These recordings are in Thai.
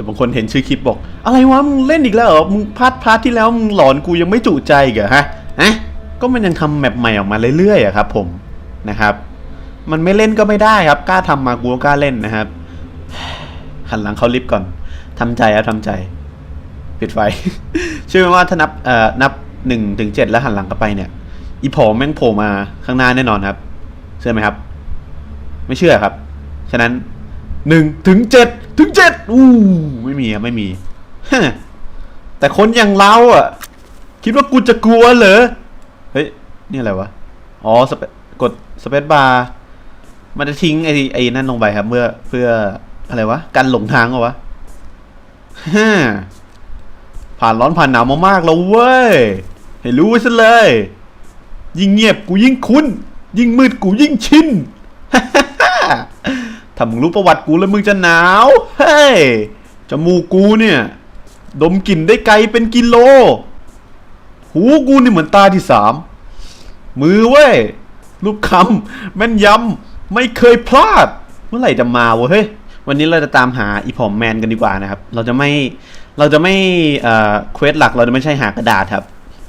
ดี๋ยวบางคนเห็นชื่อคลิปบอก อะไรวะมึงเล่นอีกแล้วเหรอมึงพาร์ทพาร์ทที่แล้วมึงหลอนกูยังไม่จุใจเหรอฮะอะก็มันยังทำแมปใหม่ออกมาเรื่อยๆอะครับ ผมนะครับ มันไม่เล่นก็ไม่ได้ครับกล้าทำมากูก็กล้าเล่นนะครับหันหลังเขาลิฟต์ก่อนทำใจครับทำใจปิดไฟเชื่อไหมว่าถ้านับเอ่อนับหนึ่งถึงเจ็ดแล้วหันหลังกลับไปเนี่ย อีผอมแม่งโผล่มาข้างหน้าแน่นอนครับ เชื่อไหมครับ ไม่เชื่อครับ ฉะนั้นหนึ่งถึงเจ็ด ถึงเจ็ดอู้ไม่มีครับไม่มีฮแต่คนอย่างเราอะ คิดว่ากูจะกลัวเหรอ เฮ้ย นี่อะไรวะ อ๋อสเปกดสเปซบาร์มันจะทิ้งไอ้ไอ้นั่นลงไปครับเมื่อเพื่ออะไรวะ กันหลงทางเหรอวะฮ่าผ่านร้อนผ่านหนาวมามากแล้วเว้ย ให้รู้ไว้ซะเลย ยิ่งเงียบกูยิ่งคุ้น ยิ่งมืดกูยิ่งชิน ถ้ามึงรู้ประวัติกูแล้วมึงจะหนาว เฮ้ย จมูกกูเนี่ย ดมกลิ่นได้ไกลเป็นกิโล หูกูนี่เหมือนตาที่สาม มือเว้ย รูปคำแม่นยำ ไม่เคยพลาด เมื่อไหร่จะมาวะเฮ้ย วันนี้เราจะตามหาอีผอมแมนกันดีกว่านะครับ เราจะไม่ เราจะไม่เอ่อเควสหลักเราจะไม่ใช่หากระดาษครับ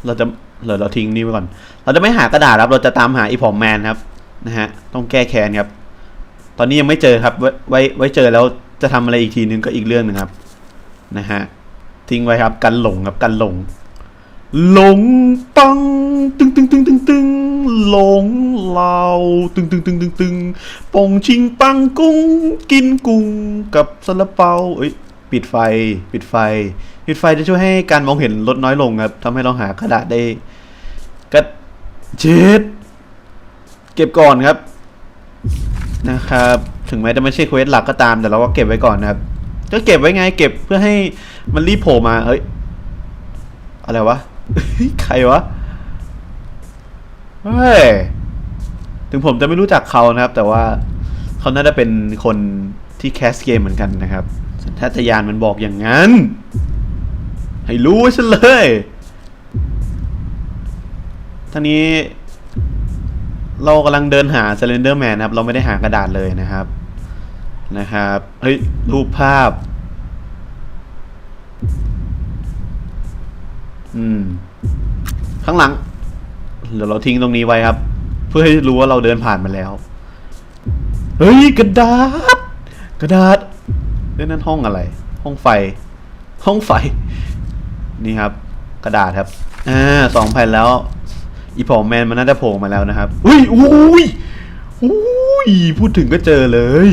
เราจะเดี๋ยวเราทิ้งนี่ไว้ก่อน เราจะไม่หากระดาษครับ เราจะตามหาอีผอมแมนครับ นะฮะ ต้องแก้แค้นครับ ตอนนี้ยังไม่เจอครับ ไว้ไว้ไว้เจอแล้วจะทำอะไรอีกทีนึงก็อีกเรื่องหนึ่งครับ นะฮะทิ้งไว้ครับ กันหลงครับกันหลง หลงปังตึงตึงตึงตึงตึงหลงเราตึงตึงตึงตึงตึงปงชิงปังกุ้ง กินกุ้งกับซาลาเปาเอ้ยปิดไฟ ปิดไฟ ปิดไฟจะช่วยให้การมองเห็นลดน้อยลงครับทำให้เราหากระดาษได้ก็เจ็ดเก็บก่อนครับ นะครับ ถึงแม้จะไม่ใช่เควสหลักก็ตามแต่เราก็เก็บไว้ก่อนนะครับ ก็เก็บไว้ไงเก็บเพื่อให้มันรีบโผล่มาเอ้ย อะไรวะ ใครวะ เฮ้ย ถึงผมจะไม่รู้จักเขานะครับ แต่ว่าเขาน่าจะเป็นคนที่แคสเกมเหมือนกันนะครับ สัญชาตญาณมันบอกอย่างนั้น ให้รู้ไว้ซะเลยท่านี้ เรากำลังเดินหา Slender Man นะครับ เราไม่ได้หากระดาษเลยนะครับ นะครับ เฮ้ย รูปภาพ อืม ข้างหลัง เดี๋ยวเราทิ้งตรงนี้ไว้ครับ เพื่อให้รู้ว่าเราเดินผ่านมาแล้ว เฮ้ย กระดาษ กระดาษเฮ้ยนั่นห้องอะไร ห้องไฟ ห้องไฟ นี่ครับ กระดาษครับ อ่าสองแผ่นแล้ว อีพอแมนมันน่าจะโผล่มาแล้วนะครับ อุ้ยอุ้ยอุ้ยพูดถึงก็เจอเลย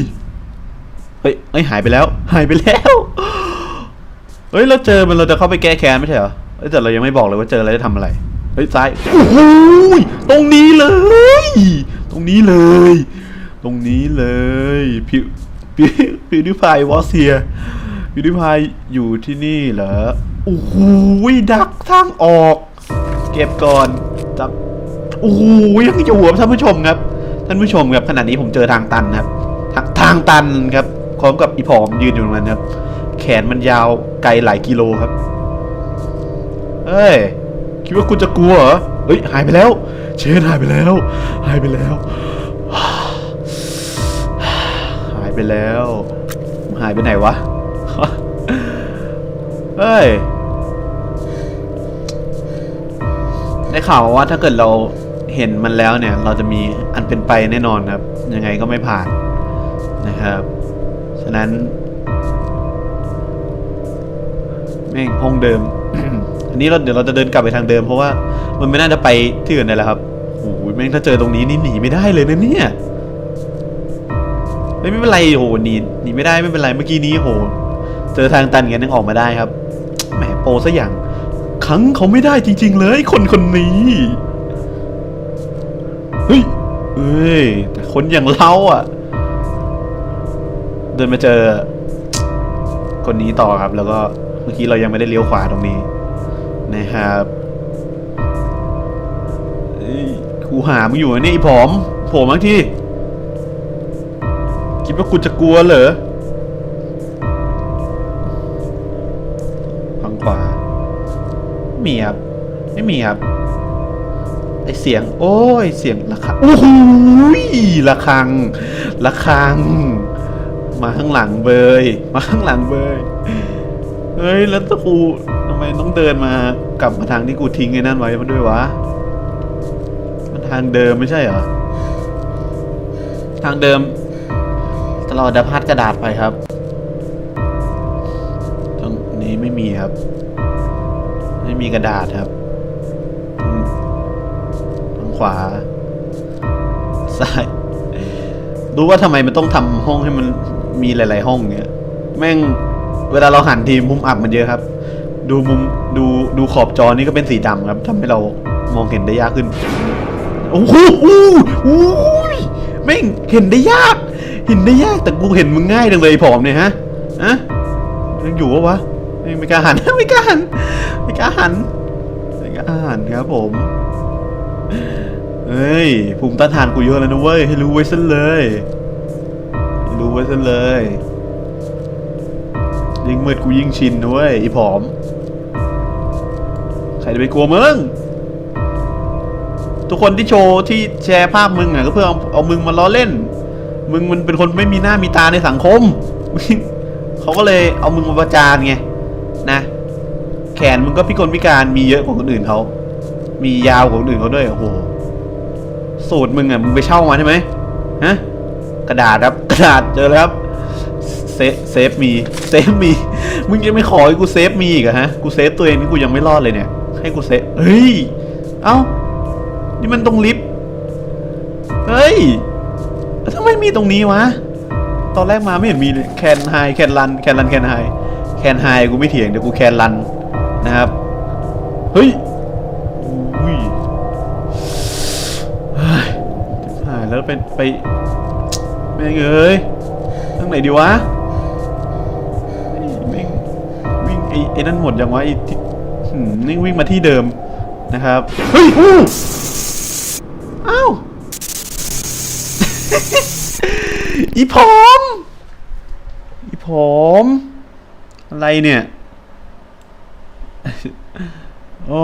เฮ้ยเฮ้ยหายไปแล้ว หายไปแล้ว เฮ้ยเราเจอมันเราจะเข้าไปแก้แค้นไม่ใช่เหรอแต่เรายังไม่บอกเลยว่าเจอแล้วจะทำอะไร เฮ้ยซ้ายโอ้โหยตรงนี้เลย ตรงนี้เลย ตรงนี้เลยพิวพิวพิวดิพายวอสเซียพิวดิพายอยู่ที่นี่เหรอ โอ้โหยดักทางออก เก็บก่อน จับโอ้โหยังจะหัวท่านผู้ชมครับ ท่านผู้ชมครับขณะนี้ผมเจอทางตันครับ ทางทางตันครับพร้อมกับอีผอมยืนอยู่ตรงนั้นครับ แขนมันยาวไกลหลายกิโลครับเฮ้ยคิดว่ากูจะกลัวเหรอเฮ้ยหายไปแล้ว เชนหายไปแล้ว หายไปแล้ว หายไปแล้ว หายไปไหนวะเฮ้ย ได้ข่าวว่าถ้าเกิดเราเห็นมันแล้วเนี่ย เราจะมีอันเป็นไปแน่นอนครับ ยังไงก็ไม่ผ่านนะครับ ฉะนั้นแม่งห้องเดิม อันนี้เราเดี๋ยวเราจะเดินกลับไปทางเดิม เพราะว่ามันไม่น่าจะไปที่อื่นได้แล้วครับโอ้ยแม่งถ้าเจอตรงนี้นี่หนีไม่ได้เลยนะเนี่ยไม่เป็นไรโหหนีหนีไม่ได้ไม่เป็นไรเมื่อกี้นี้โหเจอทางตันกันยังออกมาได้ครับแหมโปซะอย่าง ขังเขาไม่ได้จริง ๆ เลยคนคนนี้เฮ้ยเอ้ยแต่คนอย่างเราอะ เดินมาเจอ คนนี้ต่อครับ แล้วก็เมื่อกี้เรายังไม่ได้เลี้ยวขวาตรงนี้ นะครับเอ้กูหามึงอยู่นี่ไอ้ผอมโผล่มาทีคิดว่ากูจะกลัวเหรอ ม่มีครับ ไม่มีครับ ไอเสียง โอ้ย เสียงระฆังโอ้โหยระฆังระฆัง มาข้างหลังเบย มาข้างหลังเบย เฮ้ย แล้วตะกูทำไมต้องเดินมากลับมาทางที่กูทิ้งไอ้นั่นไว้มันด้วยวะ มันทางเดิมไม่ใช่เหรอ ทางเดิมตลอดดพัดกระดาษไปครับ ม่มีกระดาษครับทางขวา ซ้ายรู้ว่าทำไมมันต้องทำห้องให้มันมีหลาย ๆ ห้องเงี้ย แม่งเวลาเราหันทีมุมอับมันเยอะครับ ดูมุมดูดูขอบจอนี่ก็เป็นสีดำครับทำให้เรามองเห็นได้ยากขึ้น โอ้โหอู้หูแม่งเห็นได้ยาก เห็นได้ยากแต่กูเห็นมึงง่ายจังเลยผอมเนี่ยฮะอะยังอยู่ปะวะ ไม่กล้าหัน ไม่กล้าหันไม่กล้าหันไม่กล้าหันครับผมเฮ้ยภูมิต้านทานกูเยอะแล้วนะเว้ยให้รู้ไว้ซะเลยให้รู้ไว้ซะเลย ยิ่งมืดกูยิ่งชินนะเว้ยอีผอม ใครจะไปกลัวมึงทุกคนที่โชว์ที่แชร์ภาพมึงอะก็เพื่อเอาเอามึงมาล้อเล่น มึงมันเป็นคนไม่มีหน้ามีตาในสังคม เขาก็เลยเอามึงมาประจานไง แขนมึงก็พิกลพิการมีเยอะกว่าคนอื่นเขา มียาวกว่าคนอื่นเขาด้วย โอ้โห สูตรมึงอะ มึงไปเช่ามาใช่ไหมฮะ กระดาษครับ กระดาษเจอแล้วครับ เซฟเซฟมี เซฟมี มึงยังไม่ขอให้กูเซฟมีอีกอะฮะ กูเซฟตัวเองนี่กูยังไม่รอดเลยเนี่ย ให้กูเซฟ เฮ้ย เอ้า นี่มันตรงลิฟต์ เฮ้ยทำไมมีตรงนี้วะ ตอนแรกมาไม่เห็นมีเลยแคนไฮแคนรันแคนรันแคนไฮแคนไฮกูไม่เถียงเดี๋ยวกูแคนรัน นะครับ เฮ้ยอุ้ยเฮ้ยหายแล้วเป็นไปแม่งเอ้ยทางไหนดีวะเฮ้ยแม่งวิ่งไอ้ไอ้นั่นหมดยังวะไอ้ที่หืมนี่วิ่งมาที่เดิมนะครับ เฮ้ยอู้อ้าวอีผอมอีผอมอะไรเนี่ย โอ้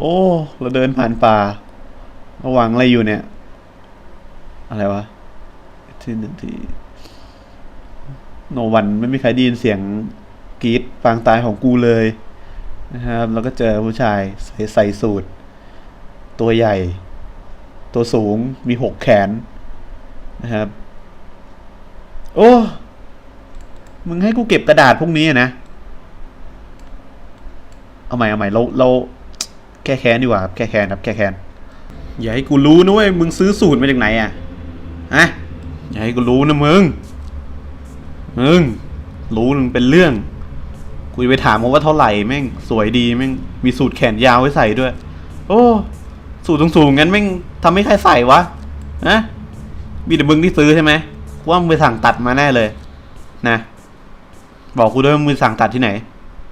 โอ้ เราเดินผ่านป่าระหวังอะไรอยู่เนี่ย อะไรวะที่หนึ่งที่โนวันไม่มีใครได้ยินเสียงกรีดปางตายของกูเลยนะครับ แล้วก็เจอผู้ชายใส่ใส่สูทตัวใหญ่ ตัวสูงมีหกแขนนะครับ โอ้ มึงให้กูเก็บกระดาษพวกนี้นะ เอาใหม่เอาใหม่เราเราแก้แค้นดีกว่าแก้แค้นครับแก้แค้นอย่าให้กูรู้นะเว้ยมึงซื้อสูตรมาจากไหนอะฮะอย่าให้กูรู้นะมึงมึงรู้นึงเป็นเรื่องกูจะไปถามเขาว่าเท่าไหร่แม่งสวยดีแม่งมีสูตรแขนยาวไว้ใส่ด้วย โอ้สูตรสูงๆงั้นแม่งทำให้ใครใส่วะนะมีแต่มึงที่ซื้อใช่ไหมว่ามึงไปสั่งตัดมาแน่เลย นะ บอกกูด้วยว่ามึงสั่งตัดที่ไหน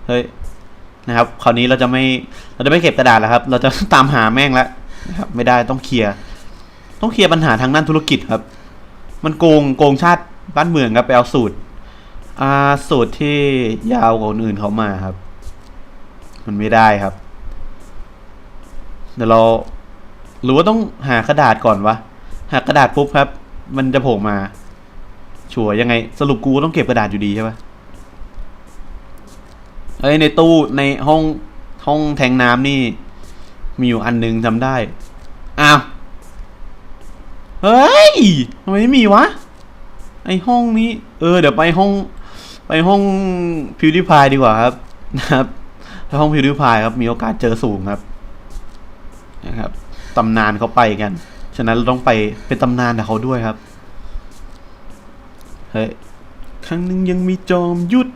เฮ้ย นะครับ คราวนี้เราจะไม่เราจะไม่เก็บกระดาษแล้วครับ เราจะตามหาแม่งแล้วนะครับ ไม่ได้ต้องเคลียร์ ต้องเคลียร์ปัญหาทางด้านธุรกิจครับ มันโกงโกงชาติบ้านเมืองครับไปเอาสูตรอ่าสูตรที่ยาวกว่าคนอื่นเขามาครับ มันไม่ได้ครับ เดี๋ยวเราหรือว่าต้องหากระดาษก่อนวะหากระดาษปุ๊บครับ มันจะโผล่มาชัวร์ยังไงสรุปกูต้องเก็บกระดาษอยู่ดีใช่ปะ เอ้ยในตู้ในห้องห้องแทงน้ำนี่ มีอยู่อันหนึงจำได้ อ้าว เฮ้ยทำไมไม่มีวะ ไอห้องนี้ เออ เดี๋ยวไปห้อง ไปห้องพิวดิพายดีกว่าครับนะครับไปห้องพิวดิพายครับ มีโอกาสเจอสูงครับ นะครับตำนานเขาไปกัน ฉะนั้นเราต้องไปเป็นตำนานกับเขาด้วยครับ เฮ้ย ครั้งหนึ่งยังมีจอมยุทธ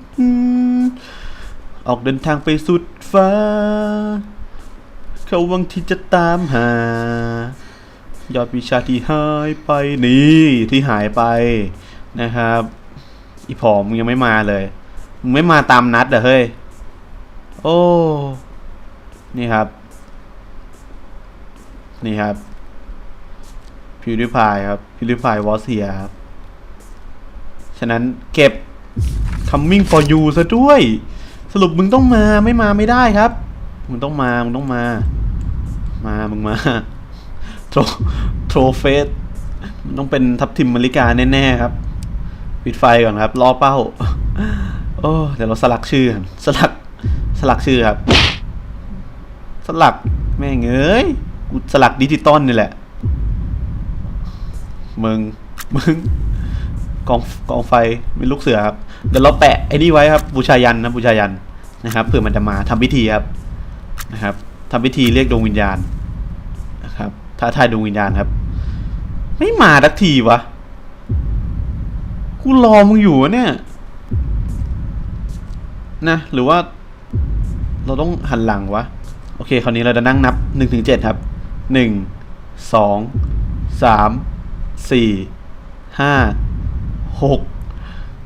ออกเดินทางไปสุดฟ้า เขาหวังที่จะตามหา ยอดวิชาที่หายไปนี่ที่หายไปนะครับ อีผอมยังไม่มาเลยมึงไม่มาตามนัดเหรอเฮ้ย โอ้ นี่ครับ นี่ครับพิวดิพายครับพิวดิพายวอสเฮียครับ ฉะนั้นเก็บ coming for you ซะด้วย รุปมึงต้องมาไม่มาไม่ได้ครับ มึงต้องมา มึงต้องมา มา มึงมา โทรโทรเฟสมันต้องเป็นทับทิมมาริกาแน่ๆครับ ปิดไฟก่อนครับรอเป้า โอ้เดี๋ยวเราสลักชื่อ สลัก สลักชื่อครับ สลักแม่งเอ้ยกูสลักดิจิตอลนี่แหละ มึง มึง กองกองไฟเป็นลูกเสือครับ เดี๋ยวเราแปะไอ้นี่ไว้ครับบูชายันนะบูชายันนะครับเผื่อมันจะมาทำพิธีครับนะครับทำพิธีเรียกดวงวิญญาณนะครับท้าทายดวงวิญญาณครับ ไม่มาสักทีวะกูรอมึงอยู่เนี่ยนะหรือว่า เราต้องหันหลังวะโอเค คราวนี้เราจะนั่งนับหนึ่งถึงเจ็ดครับหนึ่งสองสามสี่ห้าหก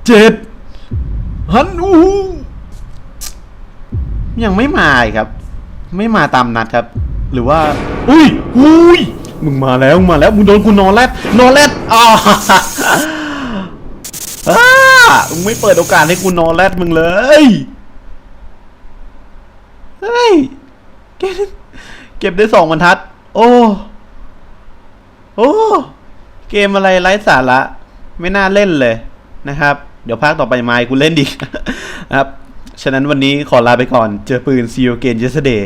เจ็ด ฮันอูยังไม่มาครับ ไม่มาตามนัดครับ หรือว่า อุ้ยอุ้ยมึงมาแล้วมาแล้วมึงโดนกูนอนแรดนอนแรดอ่าอ้ามึงไม่เปิดโอกาสให้กูนอนแรดมึงเลยเฮ้ยเก็บเก็บได้สองบรรทัด โอ้โอ้เกมอะไรไร้สาระ ไม่น่าเล่นเลยนะครับ ดี๋ยวภาคต่อไปไมค์กูเล่นดิครับ ฉะนั้นวันนี้ขอลาไปก่อน เจอปืน See you again yesterday